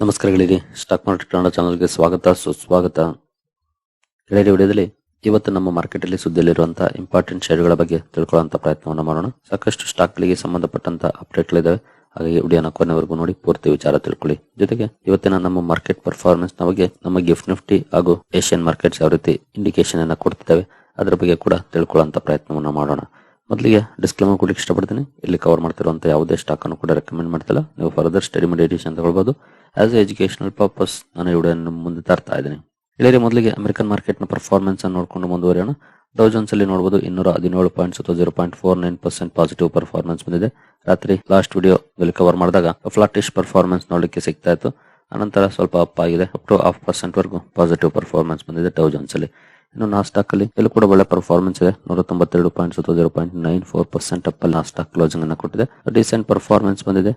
ನಮಸ್ಕಾರಗಳಿರಿ stock market Kannada ಚಾನಲ್ಗೆ ಸ್ವಾಗತ, ಸುಸ್ವಾಗತ. ಗೆಳೆಯರಿ, ವಿಡಿಯೋದಲ್ಲಿ ಇವತ್ತು ನಮ್ಮ ಮಾರ್ಕೆಟ್ ಅಲ್ಲಿ ಸುದ್ದಿಯಲ್ಲಿರುವಂತಹ ಇಂಪಾರ್ಟೆಂಟ್ ಶೇರ್ಗಳ ಬಗ್ಗೆ ತಿಳ್ಕೊಳ್ಳುವಂತ ಪ್ರಯತ್ನವನ್ನು ಮಾಡೋಣ. ಸಾಕಷ್ಟು ಸ್ಟಾಕ್ಗಳಿಗೆ ಗಳಿಗೆ ಅಪ್ಡೇಟ್ಗಳಿದ್ದಾವೆ ಹಾಗಾಗಿ ವಿಡಿಯೋನ ಕೊನೆವರೆಗೂ ನೋಡಿ, ಪೂರ್ತಿ ವಿಚಾರ ತಿಳ್ಕೊಳ್ಳಿ. ಜೊತೆಗೆ ಇವತ್ತಿನ ನಮ್ಮ ಮಾರ್ಕೆಟ್ ಪರ್ಫಾರ್ಮೆನ್ಸ್ ಬಗ್ಗೆ ನಮ್ಮ ಗಿಫ್ಟ್ ನಿಫ್ಟಿ ಹಾಗೂ ಏಷ್ಯನ್ ಮಾರ್ಕೆಟ್ಸ್ ಯಾವ ರೀತಿ ಇಂಡಿಕೇಶನ್ ಅನ್ನ ಕೊಡ್ತಿದ್ದಾವೆ, ಅದರ ಬಗ್ಗೆ ಕೂಡ ತಿಳ್ಕೊಳ್ಳುವಂತ ಪ್ರಯತ್ನವನ್ನು ಮಾಡೋಣ. ಮೊದಲಿಗೆ ಡಿಸ್ಕ್ಲೇಮರ್ ಕೊಡ್ಲಿಕ್ಕೆ ಇಷ್ಟಪಡ್ತೀನಿ. ಇಲ್ಲಿ ಕವರ್ ಮಾಡ್ತಿರುವಂತ ಯಾವುದೇ ಸ್ಟಾಕ್ ಅನ್ನು ಕೂಡ ರೆಕಮೆಂಡ್ ಮಾಡ್ತಿಲ್ಲ. ನೀವು ಫರ್ದರ್ ಸ್ಟಡಿ ಮಾಡಿ ಎಡಿಷನ್ ತಗೊಳ್ಬಹುದು ಆಸ್ ಎ ಎಜುಕೇಶನಲ್ ಪರ್ಪಸ್ ನಾನು ಇವುಗಳನ್ನು ಮುಂದೆ ತರ್ತಾ ಇದ್ದೀನಿ. ಇಲ್ಲಿ ಮೊದಲಿಗೆ ಅಮೆರಿಕನ್ ಮಾರ್ಕೆಟ್ನ ಪರ್ಫಾರ್ಮೆನ್ಸ್ ಅನ್ನು ನೋಡಿಕೊಂಡು ಮುಂದುವರಿಯೋಣ. ಡೌ ಜೋನ್ಸ್ ಅಲ್ಲಿ ನೋಡಬಹುದು ಇನ್ನೂರ ಹದಿನೇಳು ಪಾಯಿಂಟ್ಸ್ ಅಥವಾ zero point four nine percent positive performance ಬಂದಿದೆ. ರಾತ್ರಿ ಲಾಸ್ಟ್ ವಿಡಿಯೋ ಕವರ್ ಮಾಡಿದಾಗ ಫ್ಲಾಟಿಶ್ ಪರ್ಫಾರ್ಮೆನ್ಸ್ ನೋಡಲಿಕ್ಕೆ ಸಿಗ್ತಾ ಇತ್ತು. ಅನಂತರ ಸ್ವಲ್ಪ ಅಪ್ ಆಗಿದೆ. ಅಪ್ ಟು ಹಾಫ್ ಪರ್ಸೆಂಟ್ ವರೆಗೂ ಪಾಸಿಟಿವ್ ಪರ್ಫಾರ್ಮೆನ್ಸ್ ಬಂದಿದೆ ಡೌ ಜೋನ್ಸ್ ಅಲ್ಲಿ. ಇನ್ನು ನಾಸ್ಟಾಕ್ ಅಲ್ಲಿ ಇಲ್ಲಿ ಕೂಡ ಒಳ್ಳೆ ಪರ್ಫಾರ್ಮೆನ್ಸ್ ಇದೆ. ನೂರ ತೊಂಬತ್ತೆರಡು point zero point nine four percent up ಅಲ್ಲಿ ನಾಸ್ಟಾಕ್ ಕ್ಲೋಸಿಂಗ್ ಅನ್ನು ಕೊಟ್ಟಿದೆ. ರೀಸೆಂಟ್ ಪರ್ಫಾರ್ಮೆನ್ಸ್ ಬಂದಿದೆ.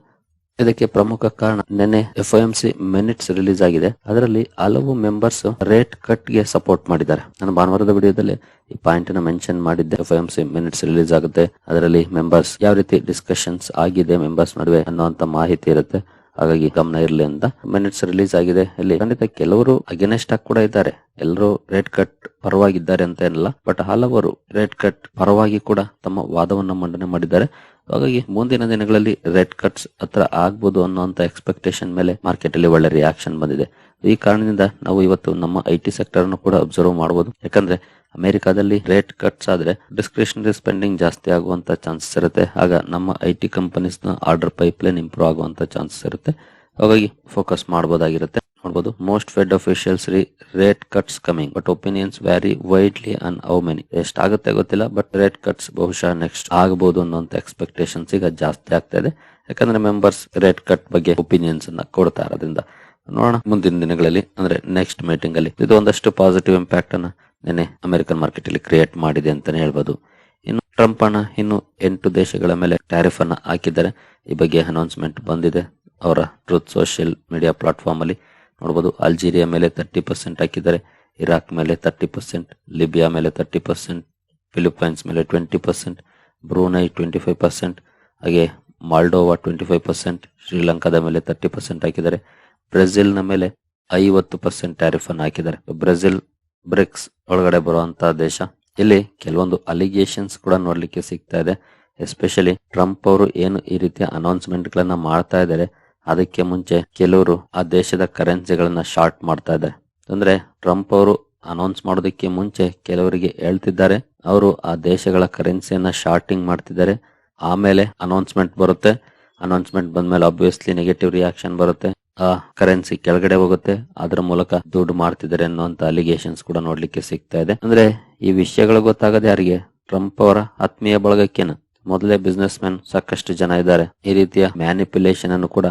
ಇದಕ್ಕೆ ಪ್ರಮುಖ ಕಾರಣ ನಿನ್ನೆ F M C minutes release ಆಗಿದೆ. ಅದರಲ್ಲಿ ಹಲವು ಮೆಂಬರ್ಸ್ ರೇಟ್ ಕಟ್ಗೆ ಸಪೋರ್ಟ್ ಮಾಡಿದ್ದಾರೆ. ನಾನು ಭಾನುವಾರದ ವಿಡಿಯೋದಲ್ಲಿ ಈ ಪಾಯಿಂಟ್ನ ಮೆನ್ಷನ್ ಮಾಡಿದ್ದೆ. F M C minutes release ಆಗುತ್ತೆ. ಅದರಲ್ಲಿ ಮೆಂಬರ್ಸ್ ಯಾವ ರೀತಿ ಡಿಸ್ಕಷನ್ಸ್ ಆಗಿದೆ ಮೆಂಬರ್ಸ್ ನಡುವೆ ಅನ್ನುವಂತ ಮಾಹಿತಿ ಇರುತ್ತೆ. ಹಾಗಾಗಿ ಗಮನ ಇರಲಿ ಅಂತ ಮಿನಿಟ್ಸ್ ರಿಲೀಸ್ ಆಗಿದೆ. ಇಲ್ಲಿ ಖಂಡಿತ ಕೆಲವರು ಅಗೇನೆಸ್ಟ್ ಆಗಿ ಕೂಡ ಇದ್ದಾರೆ. ಎಲ್ಲರೂ ರೇಟ್ ಕಟ್ ಪರವಾಗಿದ್ದಾರೆ ಅಂತ ಏನಲ್ಲ. ಬಟ್ ಹಲವರು ರೇಟ್ ಕಟ್ ಪರವಾಗಿ ಕೂಡ ತಮ್ಮ ವಾದವನ್ನು ಮಂಡನೆ ಮಾಡಿದ್ದಾರೆ. ಹಾಗಾಗಿ ಮುಂದಿನ ದಿನಗಳಲ್ಲಿ ರೇಟ್ ಕಟ್ಸ್ ಹತ್ರ ಆಗ್ಬೋದು ಅನ್ನುವಂತ ಎಕ್ಸ್ಪೆಕ್ಟೇಷನ್ ಮೇಲೆ ಮಾರ್ಕೆಟ್ ಅಲ್ಲಿ ಒಳ್ಳೆ ರಿಯಾಕ್ಷನ್ ಬಂದಿದೆ. ಈ ಕಾರಣದಿಂದ ನಾವು ಇವತ್ತು ನಮ್ಮ ಐ ಟಿ ಸೆಕ್ಟರ್ ಅನ್ನು ಕೂಡ ಅಬ್ಸರ್ವ್ ಮಾಡಬಹುದು ಯಾಕಂದ್ರೆ ಅಮೆರಿಕಾದಲ್ಲಿ ರೇಟ್ ಕಟ್ಸ್ ಆದ್ರೆ ಡಿಸ್ಕ್ರಿಷನರಿ ಸ್ಪೆಂಡಿಂಗ್ ಜಾಸ್ತಿ ಆಗುವಂತ ಚಾನ್ಸಸ್ ಇರುತ್ತೆ. ಆಗ ನಮ್ಮ ಐ ಟಿ ಕಂಪನೀಸ್ನ ಆರ್ಡರ್ ಪೈಪ್ಲೈನ್ ಇಂಪ್ರೂವ್ ಆಗುವಂತ ಚಾನ್ಸಸ್ ಇರುತ್ತೆ. ಹಾಗಾಗಿ ಫೋಕಸ್ ಮಾಡಬಹುದಾಗಿರುತ್ತೆ ನೋಡಬಹುದು most Fed officials see rate cuts coming, but opinions vary widely on how many. ಎಷ್ಟಾಗುತ್ತೆ ಗೊತ್ತಿಲ್ಲ, ಬಟ್ ರೇಟ್ ಕಟ್ಸ್ ಬಹುಶಃ ನೆಕ್ಸ್ಟ್ ಆಗಬಹುದು ಅನ್ನೋಂತ ಎಕ್ಸ್ಪೆಕ್ಟೇಷನ್ಸ್ ಈಗ ಜಾಸ್ತಿ ಆಗ್ತಾ ಇದೆ. ಯಾಕಂದ್ರೆ ಮೆಂಬರ್ಸ್ ರೇಟ್ ಕಟ್ ಬಗ್ಗೆ ಒಪಿನಿಯನ್ಸ್ ಅನ್ನ ಕೊಡ್ತಾ ಇರೋದ್ರಿಂದ. ನೋಡೋಣ ಮುಂದಿನ ದಿನಗಳಲ್ಲಿ, ಅಂದ್ರೆ ನೆಕ್ಸ್ಟ್ ಮೀಟಿಂಗ್ ಅಲ್ಲಿ ಇದು ಒಂದಷ್ಟು ಪಾಸಿಟಿವ್ ಇಂಪ್ಯಾಕ್ಟ್ ಅನ್ನ ನಿನ್ನೆ ಅಮೆರಿಕನ್ ಮಾರ್ಕೆಟ್ ಅಲ್ಲಿ ಕ್ರಿಯೇಟ್ ಮಾಡಿದೆ ಅಂತಾನೆ ಹೇಳ್ಬೋದು. ಇನ್ನು ಟ್ರಂಪ್ ಅಣ್ಣ ಇನ್ನು ಎಂಟು ದೇಶಗಳ ಮೇಲೆ ಟ್ಯಾರಿಫ್ ಅನ್ನ ಹಾಕಿದ್ದಾರೆ. ಈ ಬಗ್ಗೆ ಅನೌನ್ಸ್ಮೆಂಟ್ ಬಂದಿದೆ. ಅವರ ಟ್ರೂತ್ ಸೋಷಿಯಲ್ ಮೀಡಿಯಾ ಪ್ಲಾಟ್ಫಾರ್ಮ್ ಅಲ್ಲಿ ನೋಡಬಹುದು ಅಲ್ಜೀರಿಯಾ ಮೇಲೆ ತರ್ಟಿ ಪರ್ಸೆಂಟ್ ಹಾಕಿದ್ದಾರೆ. ಇರಾಕ್ ಮೇಲೆ ತರ್ಟಿ ಪರ್ಸೆಂಟ್ ಲಿಬಿಯಾ ಮೇಲೆ ತರ್ಟಿ ಪರ್ಸೆಂಟ್ ಫಿಲಿಪೈನ್ಸ್ ಮೇಲೆ twenty percent Brunei twenty five percent ಹಾಗೆ ಮಾಲ್ಡೋವಾ ಟ್ವೆಂಟಿ ಫೈವ್ ಪರ್ಸೆಂಟ್ ಶ್ರೀಲಂಕಾದ ಮೇಲೆ ತರ್ಟಿ ಪರ್ಸೆಂಟ್ ಹಾಕಿದ್ದಾರೆ. ಬ್ರೆಜಿಲ್ನ ಮೇಲೆ ಐವತ್ತು ಪರ್ಸೆಂಟ್ ಟ್ಯಾರಿಫ್ ಅನ್ನು ಹಾಕಿದ್ದಾರೆ. ಬ್ರೆಜಿಲ್ ಬ್ರಿಕ್ಸ್ ಒಳಗಡೆ ಬರುವಂತಹ ದೇಶ. ಇಲ್ಲಿ ಕೆಲವೊಂದು ಅಲಿಗೇಷನ್ಸ್ ಕೂಡ ನೋಡ್ಲಿಕ್ಕೆ ಸಿಗ್ತಾ ಇದೆ. ಎಸ್ಪೆಷಲಿ ಟ್ರಂಪ್ ಅವರು ಏನು ಈ ರೀತಿಯ ಅನೌನ್ಸ್ಮೆಂಟ್ ಗಳನ್ನ ಮಾಡ್ತಾ ಇದ್ದಾರೆ, ಅದಕ್ಕೆ ಮುಂಚೆ ಕೆಲವರು ಆ ದೇಶದ ಕರೆನ್ಸಿಗಳನ್ನ ಶಾರ್ಟ್ ಮಾಡ್ತಾ ಇದ್ದಾರೆ. ಅಂದ್ರೆ ಟ್ರಂಪ್ ಅವರು ಅನೌನ್ಸ್ ಮಾಡೋದಕ್ಕೆ ಮುಂಚೆ ಕೆಲವರಿಗೆ ಹೇಳ್ತಿದ್ದಾರೆ, ಅವರು ಆ ದೇಶಗಳ ಕರೆನ್ಸಿಯನ್ನ ಶಾರ್ಟಿಂಗ್ ಮಾಡ್ತಿದ್ದಾರೆ. ಆಮೇಲೆ ಅನೌನ್ಸ್ಮೆಂಟ್ ಬರುತ್ತೆ. ಅನೌನ್ಸ್ಮೆಂಟ್ ಬಂದ್ಮೇಲೆ ಆಬ್ವಿಯಸ್ಲಿ ನೆಗೆಟಿವ್ ರಿಯಾಕ್ಷನ್ ಬರುತ್ತೆ. ಆ ಕರೆನ್ಸಿ ಕೆಳಗಡೆ ಹೋಗುತ್ತೆ. ಅದರ ಮೂಲಕ ದುಡ್ಡು ಮಾಡ್ತಿದ್ದಾರೆ ಅನ್ನುವಂತ ಅಲಿಗೇಷನ್ಸ್ ಕೂಡ ನೋಡ್ಲಿಕ್ಕೆ ಸಿಗ್ತಾ ಇದೆ. ಅಂದ್ರೆ ಈ ವಿಷಯಗಳು ಗೊತ್ತಾಗದೆ ಯಾರಿಗೆ? ಟ್ರಂಪ್ ಅವರ ಆತ್ಮೀಯ ಬಳಗಕ್ಕೇನು? ಮೊದಲೇ ಬಿಸ್ನೆಸ್ ಮ್ಯಾನ್ ಸಾಕಷ್ಟು ಜನ ಇದ್ದಾರೆ. ಈ ರೀತಿಯ ಮ್ಯಾನಿಪ್ಯುಲೇಷನ್ ಅನ್ನು ಕೂಡ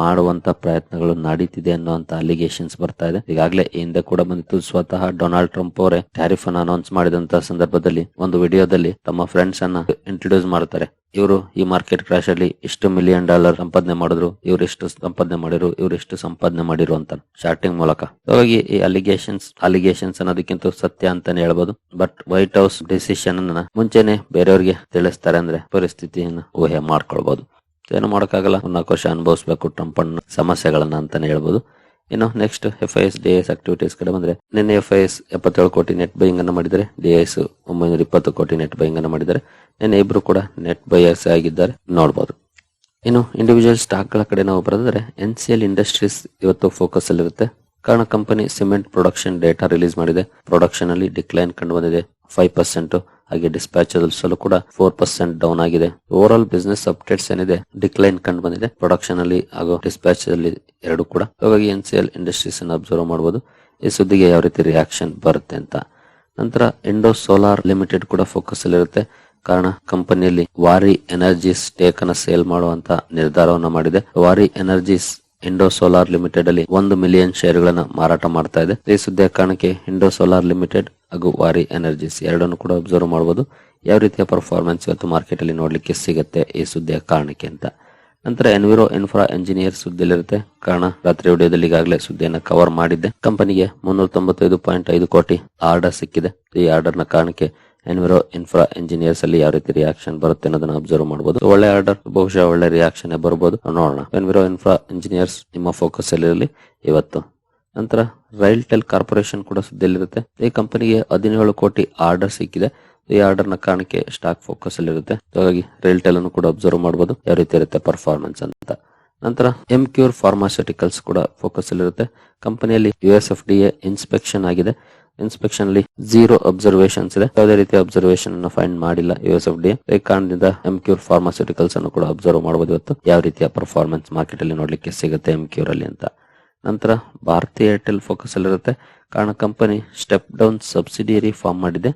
ಮಾಡುವಂತ ಪ್ರಯತ್ನಗಳು ನಡೀತಿದೆ ಅನ್ನುವಂತ ಅಲಿಗೇಷನ್ಸ್ ಬರ್ತಾ ಇದೆ. ಈಗಾಗಲೇ ಹಿಂದೆ ಕೂಡ ಬಂದಿತ್ತು. ಸ್ವತಃ ಡೊನಾಲ್ಡ್ ಟ್ರಂಪ್ ಅವರೇ ಟ್ಯಾರಿಫ್ ಅನ್ನು ಅನೌನ್ಸ್ ಮಾಡಿದಂತ ಸಂದರ್ಭದಲ್ಲಿ ಒಂದು ವಿಡಿಯೋದಲ್ಲಿ ತಮ್ಮ ಫ್ರೆಂಡ್ಸ್ ಅನ್ನ ಇಂಟ್ರೊಡ್ಯೂಸ್ ಮಾಡ್ತಾರೆ. ಇವರು ಈ ಮಾರ್ಕೆಟ್ ಕ್ರಾಶ್ ಅಲ್ಲಿ ಇಷ್ಟು ಮಿಲಿಯನ್ ಡಾಲರ್ ಸಂಪಾದನೆ ಮಾಡಿದ್ರು, ಇವ್ರು ಎಷ್ಟು ಸಂಪಾದನೆ ಮಾಡಿರು ಇವ್ರು ಎಷ್ಟು ಸಂಪಾದನೆ ಮಾಡಿರು ಅಂತ ಶಾರ್ಟಿಂಗ್ ಮೂಲಕ. ಹಾಗಾಗಿ ಈ ಅಲಿಗೇಷನ್ಸ್ ಅಲಿಗೇಷನ್ಸ್ ಅನ್ನೋದಕ್ಕಿಂತ ಸತ್ಯ ಅಂತಾನೆ ಹೇಳ್ಬೋದು. ಬಟ್ ವೈಟ್ ಹೌಸ್ ಡಿಸಿಷನ್ ಅನ್ನ ಮುಂಚೆನೆ ಬೇರೆಯವರಿಗೆ ತಿಳಿಸ್ತಾರೆ ಅಂದ್ರೆ ಪರಿಸ್ಥಿತಿಯನ್ನು ಊಹೆ ಮಾಡ್ಕೊಳ್ಬಹುದು ಏನು ಮಾಡೋಕ್ಕಾಗಲ್ಲ. ನಾಲ್ಕು ವರ್ಷ ಅನುಭವಿಸಬೇಕು ಅನ್ನ, ಸಮಸ್ಯೆಗಳನ್ನ ಅಂತಾನೆ ಹೇಳ್ಬೋದು. ಇನ್ನು next F I S D S activities ಕಡೆ ಬಂದ್ರೆ, ನಿನ್ನೆ ಎಫ್ ಐ ಎಸ್ ಎಪ್ಪತ್ತೇಳು ಕೋಟಿ ನೆಟ್ ಬೈಯಿಂಗ್ ಅನ್ನು ಮಾಡಿದರೆ ಡಿ ಎಸ್ ಒಂಬೈನೂರ ಇಪ್ಪತ್ತು ಕೋಟಿ ನೆಟ್ ಬೈಯಿಂಗ್ ಅನ್ನು ಮಾಡಿದ್ದಾರೆ. ನಿನ್ನೆ ಇಬ್ರು ಕೂಡ ನೆಟ್ ಬೈಯರ್ಸ್ ಆಗಿದ್ದಾರೆ. ನೋಡಬಹುದು ಇನ್ನು ಇಂಡಿವಿಜುವಲ್ ಸ್ಟಾಕ್ಗಳ ಕಡೆ ನಾವು ಬರೆದ್ರೆ ಎನ್ ಸಿ ಎಲ್ ಇಂಡಸ್ಟ್ರೀಸ್ ಇವತ್ತು ಫೋಕಸ್ ಅಲ್ಲಿರುತ್ತೆ ಕಾರಣ company cement production data release ಮಾಡಿದೆ. ಪ್ರೊಡಕ್ಷನ್ ಅಲ್ಲಿ ಡಿಕ್ಲೈನ್ ಕಂಡು ಬಂದಿದೆ. ಫೈವ್ ಪರ್ಸೆಂಟ್ ಹಾಗೆ ಡಿಸ್ಪ್ಯಾಚ್ ಅದಲ್ಸಲ್ಲೂ ಕೂಡ ಫೋರ್ ಪರ್ಸೆಂಟ್ ಡೌನ್ ಆಗಿದೆ. ಓವರ್ ಆಲ್ ಬಿಸ್ನೆಸ್ ಅಪ್ಡೇಟ್ಸ್ ಏನಿದೆ ಡಿಕ್ಲೈನ್ ಕಂಡು ಬಂದಿದೆ. ಪ್ರೊಡಕ್ಷನ್ ಅಲ್ಲಿ ಹಾಗೂ ಡಿಸ್ಪ್ಯಾಚ್ ಅಲ್ಲಿ ಎರಡು ಕೂಡ. ಹಾಗಾಗಿ ಎನ್ ಸಿ ಎಲ್ ಇಂಡಸ್ಟ್ರೀಸ್ ಅನ್ನು ಅಬ್ಸರ್ವ್ ಮಾಡಬಹುದು ಈ ಸುದ್ದಿಗೆ ಯಾವ ರೀತಿ ರಿಯಾಕ್ಷನ್ ಬರುತ್ತೆ ಅಂತ. ನಂತರ ಇಂಡೋ ಸೋಲಾರ್ ಲಿಮಿಟೆಡ್ ಕೂಡ ಫೋಕಸ್ ಅಲ್ಲಿರುತ್ತೆ ಕಾರಣ ಕಂಪನಿಯಲ್ಲಿ ವಾರಿ ಎನರ್ಜಿ ಸ್ಟೇಕ್ ಅನ್ನ ಸೇಲ್ ಮಾಡುವಂತ ನಿರ್ಧಾರವನ್ನ ಮಾಡಿದೆ. ವಾರಿ ಎನರ್ಜೀಸ್ ಇಂಡೋ ಸೋಲಾರ್ ಲಿಮಿಟೆಡ್ ಅಲ್ಲಿ ಒಂದು ಮಿಲಿಯನ್ ಶೇರ್ ಗಳನ್ನ ಮಾರಾಟ ಮಾಡ್ತಾ ಇದೆ. ಈ ಸುದ್ದಿಯ ಕಾರಣಕ್ಕೆ ಇಂಡೋ ಸೋಲಾರ್ ಲಿಮಿಟೆಡ್ ಹಾಗೂ ವಾರಿ ಎನರ್ಜೀಸ್ ಎರಡನ್ನು ಕೂಡ ಅಬ್ಸರ್ವ್ ಮಾಡಬಹುದು ಯಾವ ರೀತಿಯ ಪರ್ಫಾರ್ಮೆನ್ಸ್ ಇವತ್ತು ಮಾರ್ಕೆಟ್ ಅಲ್ಲಿ ನೋಡ್ಲಿಕ್ಕೆ ಸಿಗುತ್ತೆ ಈ ಸುದ್ದಿಯ ಕಾರಣಕ್ಕೆ ಅಂತ. ನಂತರ ಎನ್ವಿರೋ ಇನ್ಫ್ರಾ ಎಂಜಿನಿಯರ್ ಸುದ್ದಿಲಿರುತ್ತೆ ಕಾರಣ, ರಾತ್ರಿ ವಿಡಿಯೋದಲ್ಲಿ ಈಗಾಗಲೇ ಸುದ್ದಿಯನ್ನು ಕವರ್ ಮಾಡಿದ್ದೆ. ಕಂಪನಿಗೆ ಮುನ್ನೂರ ತೊಂಬತ್ತೈದು ಪಾಯಿಂಟ್ ಐದು ಕೋಟಿ ಆರ್ಡರ್ ಸಿಕ್ಕಿದೆ. ಈ ಆರ್ಡರ್ನ ಕಾರಣಕ್ಕೆ ಎನ್ವಿರೋ ಇನ್ಫ್ರಾ ಇಂಜಿನಿಯರ್ಸ್ ಅಲ್ಲಿ ಯಾವ ರೀತಿ ರಿಯಾಕ್ಷನ್ ಬರುತ್ತೆ ಅನ್ನೋದನ್ನ ಅಬ್ಸರ್ವ್ ಮಾಡಬಹುದು ಒಳ್ಳೆ ಆರ್ಡರ್ ಬಹುಶಃ ಒಳ್ಳೆ ರಿಯಾಕ್ಷನ್ ಬರಬಹುದು ನೋಡೋಣ. ಎನ್ವಿರೋ ಇನ್ಫ್ರಾ ಇಂಜಿನಿಯರ್ಸ್ ನಿಮ್ಮ ಫೋಕಸ್ ಅಲ್ಲಿ ಇವತ್ತು. ನಂತರ ರೈಲ್ ಟೆಲ್ ಕಾರ್ಪೊರೇಷನ್ ಕೂಡ ಸುದ್ದಿಯಲ್ಲಿರುತ್ತೆ. ಈ ಕಂಪನಿಗೆ ಹದಿನೇಳು ಕೋಟಿ ಆರ್ಡರ್ ಸಿಕ್ಕಿದೆ. ಈ ಆರ್ಡರ್ನ ಕಾರಣಕ್ಕೆ ಸ್ಟಾಕ್ ಫೋಕಸ್ ಅಲ್ಲಿ ಇರುತ್ತೆ. ಹಾಗಾಗಿ ರೈಲ್ ಟೆಲ್ ಅನ್ನು ಕೂಡ ಅಬ್ಸರ್ವ್ ಮಾಡಬಹುದು ಯಾವ ರೀತಿ ಇರುತ್ತೆ ಪರ್ಫಾರ್ಮೆನ್ಸ್ ಅಂತ. ನಂತರ ಎಂ ಕ್ಯೂರ್ ಫಾರ್ಮಾಸ್ಯೂಟಿಕಲ್ಸ್ ಕೂಡ ಫೋಕಸ್ ಅಲ್ಲಿ ಇರುತ್ತೆ. ಕಂಪನಿಯಲ್ಲಿ U S F D A inspection ಆಗಿದೆ. ಇನ್ಸ್ಪೆಕ್ಷನ್ ಅಲ್ಲಿ ಜೀರೋ ಅಬ್ಸರ್ವೇಷನ್ಸ್ ಇದೆ. ಯಾವುದೇ ರೀತಿಯ ಅಬ್ಸರ್ವೇಷನ್ ಅನ್ನು ಫೈಂಡ್ ಮಾಡಿಲ್ಲ ಯು ಎಸ್ ಎಫ್ ಡಿ ಈ ಕಾರಣದಿಂದ ಎಂ ಕ್ಯೂರ್ ಫಾರ್ಮಾಸ್ಯೂಟಿಕಲ್ಸ್ ಅನ್ನು ಕೂಡ ಅಬ್ಸರ್ವ್ ಮಾಡಬಹುದು ಇವತ್ತು. ಯಾವ ರೀತಿಯ ಪರ್ಫಾರ್ಮೆನ್ಸ್ ಮಾರ್ಕೆಟ್ ಅಲ್ಲಿ ನೋಡ್ಲಿಕ್ಕೆ ಸಿಗುತ್ತೆ ಎಂ ಕ್ಯೂರ್ ಅಲ್ಲಿ ಅಂತ. ನಂತರ ಭಾರತಿ ಏರ್ಟೆಲ್ ಫೋಕಸ್ ಅಲ್ಲಿರುತ್ತೆ ಕಾರಣ company step down subsidiary form ಮಾಡಿದೆ.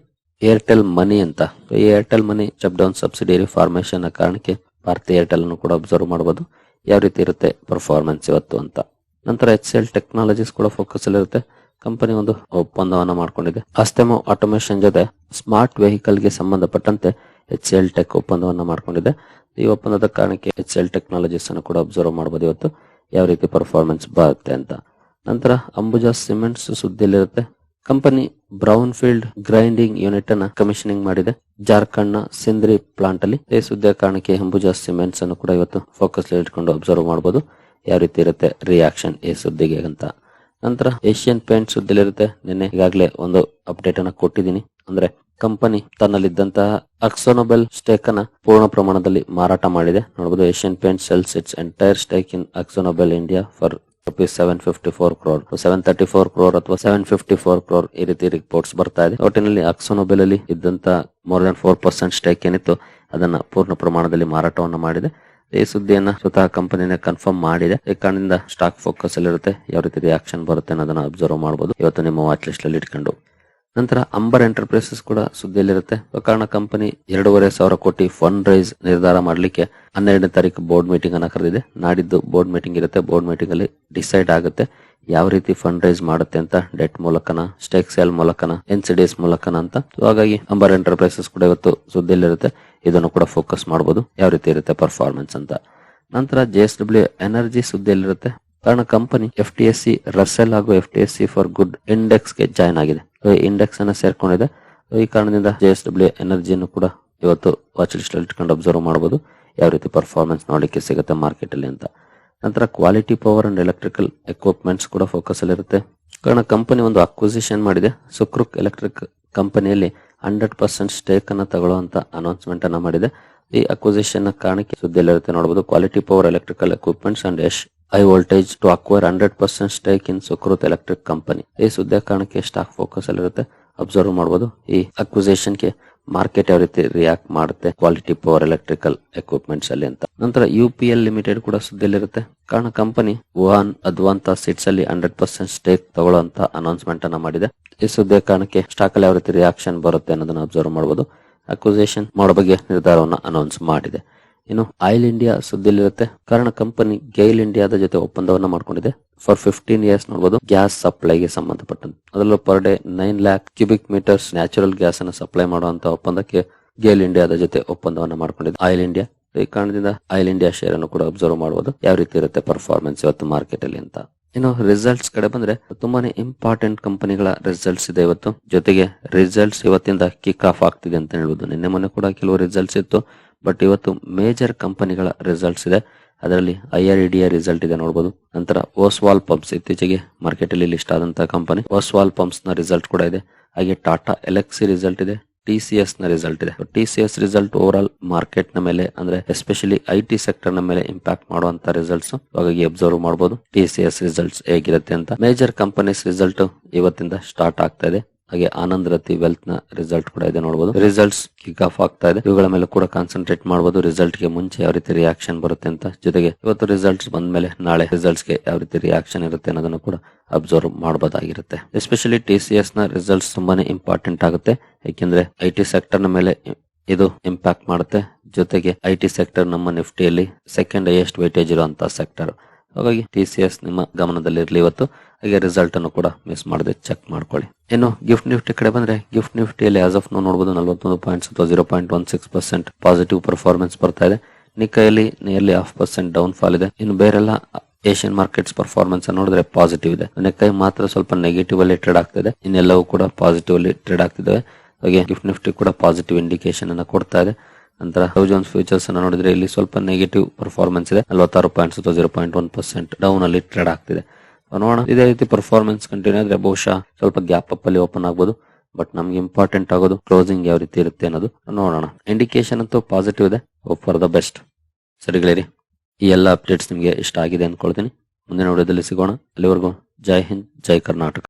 ಏರ್ಟೆಲ್ ಮನಿ ಅಂತ. ಈ Airtel money step down subsidiary formation ಕಾರಣಕ್ಕೆ ಭಾರತಿ ಏರ್ಟೆಲ್ ಅನ್ನು ಕೂಡ ಅಬ್ಸರ್ವ್ ಮಾಡಬಹುದು ಯಾವ ರೀತಿ ಇರುತ್ತೆ ಪರ್ಫಾರ್ಮೆನ್ಸ್ ಇವತ್ತು ಅಂತ. ನಂತರ ಎಚ್ ಎಲ್ ಟೆಕ್ನಾಲಜೀಸ್ ಕೂಡ ಫೋಕಸ್ ಅಲ್ಲಿರುತ್ತೆ ಕಂಪನಿ ಒಂದು ಒಪ್ಪಂದವನ್ನು ಮಾಡಿಕೊಂಡಿದೆ. ಅಸ್ತೆಮೋ ಆಟೋಮೇಶನ್ ಜೊತೆ ಸ್ಮಾರ್ಟ್ ವೆಹಿಕಲ್ಗೆ ಸಂಬಂಧಪಟ್ಟಂತೆ ಎಚ್ ಎಲ್ ಟೆಕ್ ಒಪ್ಪಂದವನ್ನು ಮಾಡಿಕೊಂಡಿದೆ. ಈ ಒಪ್ಪಂದದ ಕಾರಣಕ್ಕೆ ಎಚ್ ಎಲ್ ಟೆಕ್ನಾಲಜೀಸ್ ಅನ್ನು ಕೂಡ ಅಬ್ಸರ್ವ್ ಮಾಡಬಹುದು ಇವತ್ತು. ಯಾವ ರೀತಿ ಪರ್ಫಾರ್ಮೆನ್ಸ್ ಬರುತ್ತೆ ಅಂತ. ನಂತರ ಅಂಬುಜಾ ಸಿಮೆಂಟ್ಸ್ ಸುದ್ದಿಯಲ್ಲಿರುತ್ತೆ. Company brown field grinding unit ಅನ್ನ ಕಮಿಷನಿಂಗ್ ಮಾಡಿದೆ. ಜಾರ್ಖಂಡ್ನ ಸಿಂದ್ರಿ ಪ್ಲಾಂಟ್ ಅಲ್ಲಿ ಈ ಸುದ್ದಿಯ ಕಾರಣಕ್ಕೆ ಅಂಬುಜಾ ಸಿಮೆಂಟ್ಸ್ ಅನ್ನು ಕೂಡ ಇವತ್ತು ಫೋಕಸ್ ಇಟ್ಕೊಂಡು ಅಬ್ಸರ್ವ್ ಮಾಡಬಹುದು ಯಾವ ರೀತಿ ಇರುತ್ತೆ ರಿಯಾಕ್ಷನ್ ಈ ಸುದ್ದಿಗೆ ಅಂತ. ನಂತರ ಏಷ್ಯನ್ ಪೇಂಟ್ ಸುದ್ದಿಲಿರುತ್ತೆ. ನಿನ್ನೆ ಈಗಾಗಲೇ ಒಂದು ಅಪ್ಡೇಟ್ ಅನ್ನ ಕೊಟ್ಟಿದ್ದೀನಿ. ಅಂದ್ರೆ ಕಂಪನಿ ತನ್ನಲ್ಲಿದ್ದಂತಹ ಅಕ್ಸೋನೊಬೆಲ್ ಸ್ಟೇಕ್ ಅನ್ನ ಪೂರ್ಣ ಪ್ರಮಾಣದಲ್ಲಿ ಮಾರಾಟ ಮಾಡಿದೆ. ನೋಡಬಹುದು Asian paint sells its entire stake in AkzoNobel India for rupees seven fifty four crore seven thirty four crore ಅಥವಾ ಸೆವೆನ್ ಫಿಫ್ಟಿ ಫೋರ್ ಕ್ರೋರ್ ಈ ರೀತಿ ರಿಪೋರ್ಟ್ಸ್ ಬರ್ತಾ ಇದೆ. ಒಟ್ಟಿನಲ್ಲಿ ಅಕ್ಸೋನೊಬೆಲ್ ಅಲ್ಲಿ ಇದ್ದಂತ more than four percent stake ಏನಿತ್ತು ಅದನ್ನ ಪೂರ್ಣ ಪ್ರಮಾಣದಲ್ಲಿ ಮಾರಾಟವನ್ನು ಮಾಡಿದೆ. ಈ ಸುದ್ದಿಯನ್ನ ಸ್ವತಃ ಕಂಪನಿನೇ ಕನ್ಫರ್ಮ್ ಮಾಡಿದೆ. ಈ ಕಾರಣದಿಂದ ಸ್ಟಾಕ್ ಫೋಕಸ್ ಅಲ್ಲಿ ಇರುತ್ತೆ ಯಾವ ರೀತಿ ರಿಯಾಕ್ಷನ್ ಬರುತ್ತೆ ಅನ್ನೋದನ್ನ ಅಬ್ಸರ್ವ್ ಮಾಡಬಹುದು ಇವತ್ತು ನಿಮ್ಮ ವಾಚ್ ಲಿಸ್ಟ್ ಅಲ್ಲಿ ಇಟ್ಕೊಂಡು. ನಂತರ ಅಂಬರ್ ಎಂಟರ್ಪ್ರೈಸಸ್ ಕೂಡ ಸುದ್ದಿಯಲ್ಲಿರುತ್ತೆ. ಕಾರಣ ಕಂಪನಿ ಎರಡೂವರೆ ಸಾವಿರ ಕೋಟಿ ಫಂಡ್ ರೈಸ್ ನಿರ್ಧಾರ ಮಾಡಲಿಕ್ಕೆ ಹನ್ನೆರಡನೇ ತಾರೀಕು ಬೋರ್ಡ್ ಮೀಟಿಂಗ್ ಅನ್ನ ಕರೆದಿದೆ. ನಾಡಿದ್ದು ಬೋರ್ಡ್ ಮೀಟಿಂಗ್ ಇರುತ್ತೆ. ಬೋರ್ಡ್ ಮೀಟಿಂಗ್ ಅಲ್ಲಿ ಡಿಸೈಡ್ ಆಗುತ್ತೆ ಯಾವ ರೀತಿ ಫಂಡ್ ರೈಸ್ ಮಾಡುತ್ತೆ ಅಂತ ಡೆಟ್ ಮೂಲಕನ ಸ್ಟೇಕ್ ಸೇಲ್ ಮೂಲಕನ ಎನ್ ಸಿ ಮೂಲಕನ ಅಂತ. ಹಾಗಾಗಿ ಅಂಬರ್ ಎಂಟರ್ಪ್ರೈಸಸ್ ಕೂಡ ಇವತ್ತು ಸುದ್ದಿಯಲ್ಲಿರುತ್ತೆ. ಇದನ್ನು ಕೂಡ ಫೋಕಸ್ ಮಾಡಬಹುದು ಯಾವ ರೀತಿ ಇರುತ್ತೆ ಪರ್ಫಾರ್ಮೆನ್ಸ್ ಅಂತ. ನಂತರ ಜೆ ಎಸ್ ಡಬ್ಲ್ಯೂ ಎನರ್ಜಿ ಸುದ್ದಿಯಲ್ಲಿರುತ್ತೆ. ಕಾರಣ company F T S E Russell ಹಾಗೂ F T S E for good ಇಂಡೆಕ್ಸ್ಗೆ join ಆಗಿದೆ. ಇಂಡೆಕ್ಸ್ ಅನ್ನ ಸೇರ್ಕೊಂಡಿದೆ. ಈ ಕಾರಣದಿಂದ ಜೆ ಎಸ್ ಡಬ್ಲ್ಯೂ ಎನರ್ಜಿಯನ್ನು ಕೂಡ ಇವತ್ತು ವಾಚ್ ಲಿಸ್ಟ್ ಅಲ್ಲಿ ಇಟ್ಕೊಂಡು ಅಬ್ಸರ್ವ್ ಮಾಡಬಹುದು ಯಾವ ರೀತಿ ಪರ್ಫಾರ್ಮೆನ್ಸ್ ನೋಡಲಿಕ್ಕೆ ಸಿಗುತ್ತೆ ಮಾರ್ಕೆಟ್ ಅಲ್ಲಿ ಅಂತ. ನಂತರ quality power and electrical equipments ಕೂಡ ಫೋಕಸ್ ಅಲ್ಲಿ ಇರುತ್ತೆ. ಕಾರಣ ಕಂಪನಿ ಒಂದು ಅಕ್ವಿಸಿಷನ್ ಮಾಡಿದೆ. ಸುಕ್ರುಕ್ ಎಲೆಕ್ಟ್ರಿಕ್ ಕಂಪನಿಯಲ್ಲಿ ಹಂಡ್ರೆಡ್ ಪರ್ಸೆಂಟ್ ಸ್ಟೇಕ್ ಅನ್ನ ತಗೊಳ್ಳುವಂತ ಅನೌನ್ಸ್ಮೆಂಟ್ ಅನ್ನ ಮಾಡಿದೆ. ಈ ಅಕ್ವಿಸಿಷನ್ ಕಾರಣಕ್ಕೆ ಸುದ್ದಿಯಲ್ಲಿರುತ್ತೆ ನೋಡಬಹುದು quality power electrical equipments and Yash high voltage to acquire hundred percent stake in Sukrut electric company ಈ ಸುದ್ದಿಯ ಕಾರಣಕ್ಕೆ ಸ್ಟಾಕ್ ಫೋಕಸ್ ಅಲ್ಲಿರುತ್ತೆ. ಅಬ್ಸರ್ವ್ ಮಾಡಬಹುದು ಈ ಅಕ್ವಿಸೇಷನ್ಗೆ ಮಾರ್ಕೆಟ್ ಯಾವ ರೀತಿ ರಿಯಾಕ್ಟ್ ಮಾಡುತ್ತೆ ಕ್ವಾಲಿಟಿ ಪವರ್ ಎಲೆಕ್ಟ್ರಿಕಲ್ ಎಕ್ವಿಪ್ಮೆಂಟ್ಸ್ ಅಲ್ಲಿ ಅಂತ. ನಂತರ ಯು ಪಿ ಎಲ್ ಲಿಮಿಟೆಡ್ ಕೂಡ ಸುದ್ದಿಯಲ್ಲಿರುತ್ತೆ. ಕಾರಣ ಕಂಪನಿ ವುಹಾನ್ ಅದ್ವಾಂತ ಸೀಟ್ಸ್ ಅಲ್ಲಿ ಹಂಡ್ರೆಡ್ ಪರ್ಸೆಂಟ್ ಸ್ಟೇಕ್ ತಗೊಳ್ಳುವಂತ ಅನೌನ್ಸ್ಮೆಂಟ್ ಅನ್ನ ಮಾಡಿದೆ. ಈ ಸುದ್ದಿಯ ಕಾರಣಕ್ಕೆ ಸ್ಟಾಕ್ ಅಲ್ಲಿ ಯಾವ ರೀತಿ ರಿಯಾಕ್ಷನ್ ಬರುತ್ತೆ ಅನ್ನೋದನ್ನ ಅಬ್ಸರ್ವ್ ಮಾಡಬಹುದು ಅಕ್ವಿಸೇಷನ್ ಮಾಡೋ ಬಗ್ಗೆ ನಿರ್ಧಾರವನ್ನು ಅನೌನ್ಸ್ ಮಾಡಿದೆ. ಇನ್ನು ಆಯಿಲ್ ಇಂಡಿಯಾ ಸುದ್ದಿಯಲ್ಲಿರುತ್ತೆ. ಕಾರಣ ಕಂಪನಿ ಗೈಲ್ ಇಂಡಿಯಾದ ಜೊತೆ ಒಪ್ಪಂದವನ್ನ ಮಾಡ್ಕೊಂಡಿದೆ. ಫಾರ್ ಫಿಫ್ಟೀನ್ ಇಯರ್ಸ್ ನೋಡಬಹುದು ಗ್ಯಾಸ್ ಸಪ್ಲೈಗೆ ಸಂಬಂಧಪಟ್ಟಂತೆ. ಅದರಲ್ಲೂ per day nine lakh cubic meters natural gas ಅನ್ನು ಸಪ್ಲೈ ಮಾಡುವಂತ ಒಪ್ಪಂದಕ್ಕೆ ಗೇಲ್ ಇಂಡಿಯಾದ ಜೊತೆ ಒಪ್ಪಂದವನ್ನ ಮಾಡ್ಕೊಂಡಿದೆ. ಆಯಿಲ್ ಇಂಡಿಯಾ, ಈ ಕಾರಣದಿಂದ ಆಯಿಲ್ ಇಂಡಿಯಾ ಶೇರ್ ಅನ್ನು ಕೂಡ ಅಬ್ಸರ್ವ್ ಮಾಡಬಹುದು ಯಾವ ರೀತಿ ಇರುತ್ತೆ ಪರ್ಫಾರ್ಮೆನ್ಸ್ ಇವತ್ತು ಮಾರ್ಕೆಟ್ ಅಲ್ಲಿ ಅಂತ. ಇನ್ನು ರಿಸಲ್ಟ್ಸ್ ಕಡೆ ಬಂದ್ರೆ, ತುಂಬಾನೇ ಇಂಪಾರ್ಟೆಂಟ್ ಕಂಪನಿಗಳ ರಿಸಲ್ಟ್ಸ್ ಇದೆ ಇವತ್ತು. ಜೊತೆಗೆ ರಿಸಲ್ಟ್ಸ್ ಇವತ್ತಿಂದ ಕಿಕ್ ಆಫ್ ಆಗ್ತಿದೆ ಅಂತ ಹೇಳ್ಬೋದು. ನಿನ್ನೆ ಮೊನ್ನೆ ಕೂಡ ಕೆಲವು ರಿಸಲ್ಟ್ಸ್ ಇತ್ತು. ಬಟ್ ಇವತ್ತು ಮೇಜರ್ ಕಂಪನಿಗಳ ರಿಸಲ್ಟ್ಸ್ ಇದೆ. ಅದರಲ್ಲಿ ಐ ಆರ್ ಇಡಿಯ ರಿಸಲ್ಟ್ ಇದೆ ನೋಡಬಹುದು ನಂತರ ಓಸ್ವಾಲ್ ಪಂಪ್ಸ್ ಇತ್ತೀಚೆಗೆ ಮಾರ್ಕೆಟ್ ಅಲ್ಲಿ ಲಿಸ್ಟ್ ಆದಂತಹ ಕಂಪನಿ ಓಸ್ವಾಲ್ ಪಂಪ್ಸ್ನ ರಿಸಲ್ಟ್ ಕೂಡ ಇದೆ. ಹಾಗೆ ಟಾಟಾ ಎಲೆಕ್ಸಿ ರಿಸಲ್ಟ್ ಇದೆ. ಟಿಸಿಎಸ್ನ ರಿಸಲ್ಟ್ ಇದೆ. T C S result over all ಮಾರ್ಕೆಟ್ನ ಮೇಲೆ, ಅಂದ್ರೆ ಎಸ್ಪೆಷಲಿ ಐ ಟಿ ಸೆಕ್ಟರ್ನ ಮೇಲೆ ಇಂಪ್ಯಾಕ್ಟ್ ಮಾಡುವಂತ ರಿಸಲ್ಟ್ಸ್ ಹಾಗಾಗಿ ಅಬ್ಸರ್ವ್ ಮಾಡಬಹುದು ಟಿಸಿಎಸ್ ರಿಸಲ್ಟ್ಸ್ ಹೇಗಿರುತ್ತೆ ಅಂತ. ಮೇಜರ್ ಕಂಪನೀಸ್ ರಿಸಲ್ಟ್ ಇವತ್ತಿಂದ ಸ್ಟಾರ್ಟ್ ಆಗ್ತಾ ಇದೆ. ಹಾಗೆ ಆನಂದ್ ರತಿ ವೆಲ್ತ್ನ ರಿಸಲ್ಟ್ ಕೂಡ ಇದೆ ನೋಡಬಹುದು ರಿಸಲ್ಟ್ಸ್ ಕಿಕ್ ಆಫ್ ಆಗ್ತಾ ಇದೆ. ಇವುಗಳ ಮೇಲೆ ಕೂಡ ಕಾನ್ಸಂಟ್ರೇಟ್ ಮಾಡಬಹುದು ರಿಸಲ್ಟ್ಗೆ ಮುಂಚೆ ಯಾವ ರೀತಿ ರಿಯಾಕ್ಷನ್ ಬರುತ್ತೆ ಅಂತ ಜೊತೆಗೆ ಇವತ್ತು ರಿಸಲ್ಟ್ಸ್ ಬಂದ ಮೇಲೆ ನಾಳೆ ರಿಸಲ್ಟ್ಸ್ಗೆ ಯಾವ ರೀತಿ ರಿಯಾಕ್ಷನ್ ಇರುತ್ತೆ ಅನ್ನೋದನ್ನು ಕೂಡ ಅಬ್ಸರ್ವ್ ಮಾಡಬಹುದಾಗಿರುತ್ತೆ ಎಸ್ಪೆಷಲಿ ಟಿ ಸಿ ಎಸ್ನ ರಿಸಲ್ಟ್ಸ್ ತುಂಬಾನೇ ಇಂಪಾರ್ಟೆಂಟ್ ಆಗುತ್ತೆ. ಯಾಕೆಂದ್ರೆ ಐ ಟಿ ಸೆಕ್ಟರ್ನ ಮೇಲೆ ಇದು ಇಂಪ್ಯಾಕ್ಟ್ ಮಾಡುತ್ತೆ. ಜೊತೆಗೆ ಐ ಟಿ ಸೆಕ್ಟರ್ ನಮ್ಮ ನಿಫ್ಟಿಯಲ್ಲಿ ಸೆಕೆಂಡ್ ಹೈಯೆಸ್ಟ್ ವೈಟೇಜ್ ಇರುವಂತಹ ಸೆಕ್ಟರ್ ಹಾಗಾಗಿ ಟಿ ಸಿ ಎಸ್ ನಿಮ್ಮ ಗಮನದಲ್ಲಿರಲಿ ಇವತ್ತು. ಹಾಗೆ ರಿಸಲ್ಟ್ ಅನ್ನು ಕೂಡ ಮಿಸ್ ಮಾಡದೆ ಚೆಕ್ ಮಾಡ್ಕೊಳ್ಳಿ. ಇನ್ನು ಗಿಫ್ಟ್ ನಿಫ್ಟಿ ಕಡೆ ಬಂದ್ರೆ ಗಿಫ್ಟ್ ನಿಫ್ಟಿಯಲ್ಲಿ ಆಸ್ ಆಫ್ ನಾವು ನೋಡಬಹುದು ನಲವತ್ತೊಂದು ಪಾಯಿಂಟ್ಸ್ ಅಥವಾ zero point one six percent positive performance ಬರ್ತಾ ಇದೆ. ನಿಕ್ಕೈಯಲ್ಲಿ nearly half percent down fall ಇದೆ. ಇನ್ನು ಬೇರೆಲ್ಲ ಏಷ್ಯನ್ ಮಾರ್ಕೆಟ್ಸ್ ಪರ್ಫಾರ್ಮೆನ್ಸ್ ನೋಡಿದ್ರೆ ಪಾಸಿಟಿವ್ ಇದೆ. ನೆಕ್ಕೈ ಮಾತ್ರ ಸ್ವಲ್ಪ ನೆಗೆಟಿವ್ ಅಲ್ಲಿ ಟ್ರೇಡ್ ಆಗ್ತಿದೆ ಇನ್ನೆಲ್ಲವೂ ಕೂಡ ಪಾಸಿಟಿವ್ ಅಲ್ಲಿ ಟ್ರೇಡ್ ಆಗ್ತಿದ್ದಾವೆ. ಹಾಗೆ ಗಿಫ್ಟ್ ನಿಫ್ಟಿ ಕೂಡ ಪಾಸಿಟಿವ್ ಇಂಡಿಕೇಶನ್ ಅನ್ನ ಕೊಡ್ತಾ ಇದೆ. ನಂತರ ಜೋನ್ಸ್ ಫ್ಯೂಚರ್ಸ್ ಅನ್ನು ನೋಡಿದ್ರೆ ಇಲ್ಲಿ ಸ್ವಲ್ಪ ನೆಗೆಟಿವ್ ಪರ್ಫಾರ್ಮೆನ್ಸ್ ಇದೆ. ನಲವತ್ತಾರು ಪಾಯಿಂಟ್ ಸುತ್ತ zero point one percent down ಅಲ್ಲಿ ಟ್ರೇಡ್ ಆಗ್ತಿದೆ. ನೋಡೋಣ. ಇದೇ ರೀತಿ ಪರ್ಫಾರ್ಮೆನ್ಸ್ ಕಂಟಿನ್ಯೂ ಆದ್ರೆ ಬಹುಶಃ ಸ್ವಲ್ಪ ಗ್ಯಾಪ್ ಅಪ್ ಅಲ್ಲಿ ಓಪನ್ ಆಗ್ಬೋದು. ಬಟ್ ನಮ್ಗೆ ಇಂಪಾರ್ಟೆಂಟ್ ಆಗೋದು ಕ್ಲೋಸಿಂಗ್ ಯಾವ ರೀತಿ ಇರುತ್ತೆ ಅನ್ನೋದು. ನೋಡೋಣ. ಇಂಡಿಕೇಶನ್ ಅಂತೂ ಪಾಸಿಟಿವ್ ಇದೆ. ಹೋಪ್ ಫಾರ್ ದ ಬೆಸ್ಟ್ ಸರಿ ಗೆಳೆಯರಿ, ಈ ಎಲ್ಲ ಅಪ್ಡೇಟ್ಸ್ ನಿಮಗೆ ಇಷ್ಟ ಆಗಿದೆ ಅನ್ಕೊಳ್ತೀನಿ. ಮುಂದಿನ ವಿಡಿಯೋದಲ್ಲಿ ಸಿಗೋಣ. ಅಲ್ಲಿವರೆಗೂ ಜೈ ಹಿಂದ್, ಜೈ ಕರ್ನಾಟಕ.